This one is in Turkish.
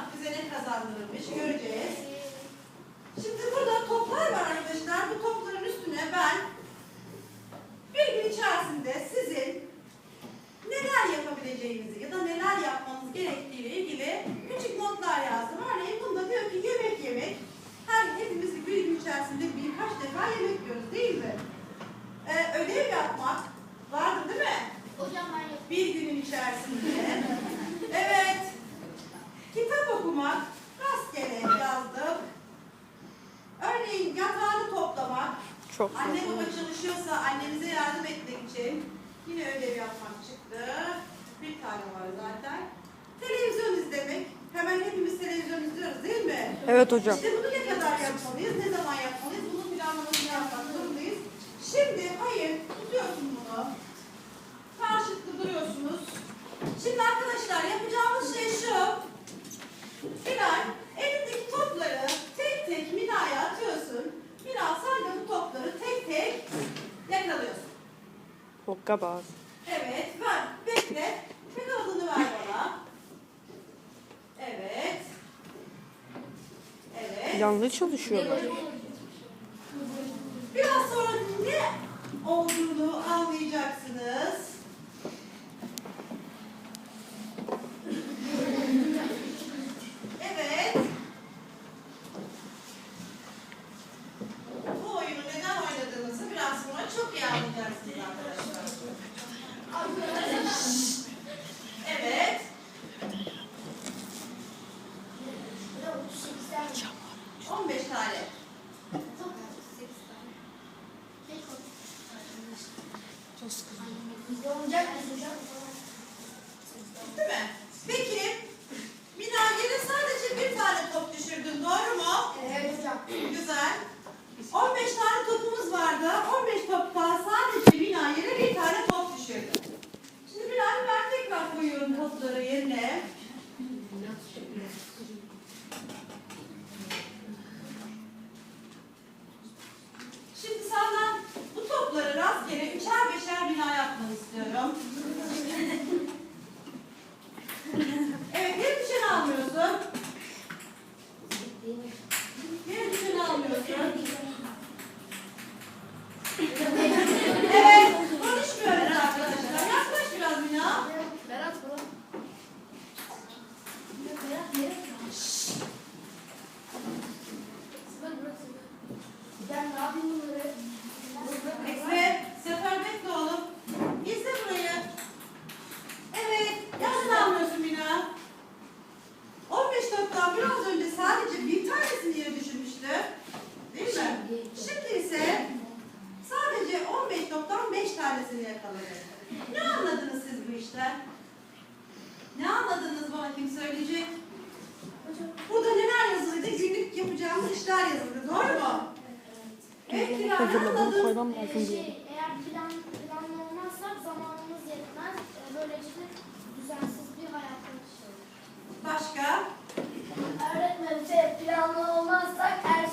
yapmak bize ne kazandırırmış göreceğiz. Şimdi burada toplar var arkadaşlar. Bu topların üstüne ben bir gün içerisinde sizin neler yapabileceğinizi ya da neler yapmanız gerektiğiyle ilgili küçük notlar yazdım. Örneğin bunda diyor ki yemek yemek. Her hepimiz bir gün içerisinde birkaç defa yemek yiyoruz değil mi? Ee, ödev yapmak vardı değil mi? Hocam ben. Bir günün içerisinde. Çok Anne baba çalışıyorsa annenize yardım etmek için yine ödev yapmak çıktı. Bir tane var zaten. Televizyon izlemek. Hemen hepimiz televizyon izliyoruz değil mi? Evet hocam. İşte Hokkabaz. Evet, ver. Bekle. Yakaladığını ver bana. Evet. Evet. Yanlış çalışıyor. Biraz sonra ne olduğunu anlayacaksınız. Evet. Bu oyunu neden oynadığınızı biraz sonra çok iyi anlayacaksınız arkadaşlar. Evet. Hocam 38 tane. 15 tane. Çok 38 tane. Tek o. Olacak mı hocam? Değil mi? Peki. Mina yine sadece bir tane top düşürdün. Doğru mu? Evet hocam. Güzel. 15 tane topumuz vardı. 15 toptan sadece Mina yere bir tane top düşürdü. Şimdi biraz ben tekrar koyuyorum topları yerine. Ja, ja. 15 toptan biraz önce sadece bir tanesini yere düşürmüştü. Değil mi? Şimdi ise sadece 15 toptan 5 tanesini yakaladı. Ne anladınız siz bu işten? Ne anladınız bana kim söyleyecek? Burada neler yazılıydı? Günlük yapacağımız işler yazıldı. Doğru mu? Evet, Hilal, ne anladın? Şey,